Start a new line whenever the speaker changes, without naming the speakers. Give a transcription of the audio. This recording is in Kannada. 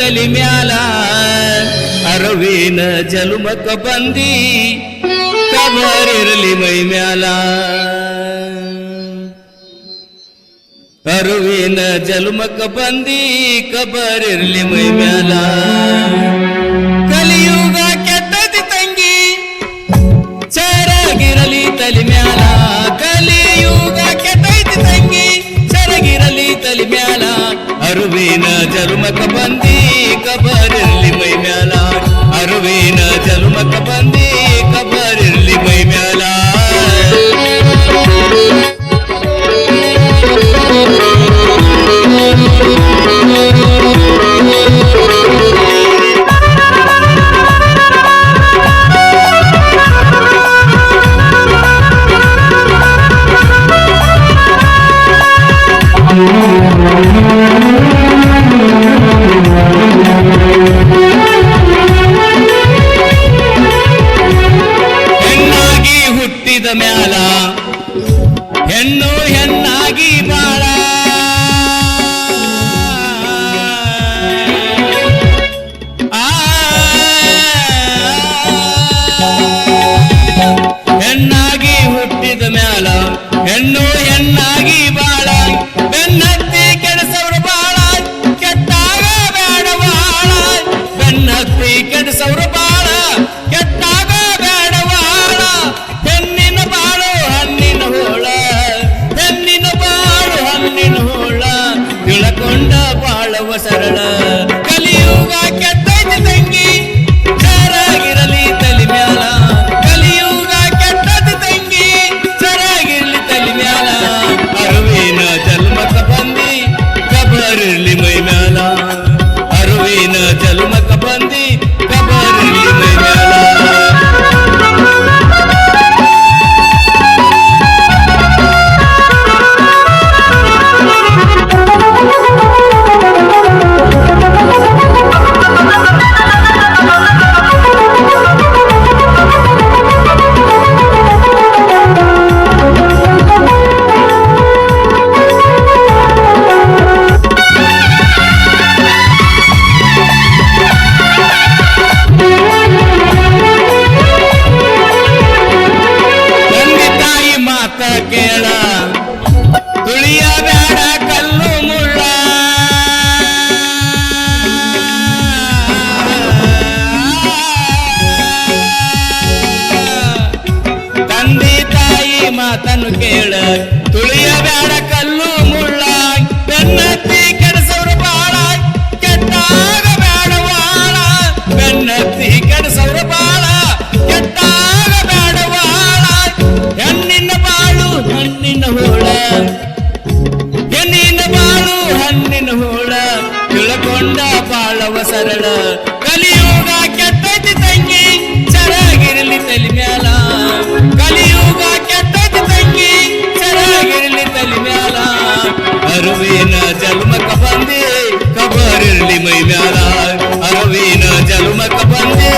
ತಲಿ ಮ್ಯಾಲ ಅರವೇನ ಜಲುಮಕ ಬಂದಿ ಕಬರಿರಲಿ ಮೈ ಮ್ಯಾಲ. ಅರವೇನ ಜಲುಮಕ ಬಂದಿ ಕಬರಿರಲಿ ಮೈ ಮ್ಯಾಲ. ಹೆಣ್ಣು ಹೆಣ್ಣಾಗಿ ಬಾಳಾಯ್ ಬೆನ್ನತ್ತಿ ಕೆಡಸವ್ರು ಬಾಳಾಯ್ ಕೆಟ್ಟಾಗ ಬೇಡ ಬಾಳಾಯ್ ಬೆನ್ನತ್ತಿ ಕೆಡಸವ್ರು ಬಾಳ अरवीन जन्म कबंदी कबर मैम्याला अरवीन जन्म कबंदी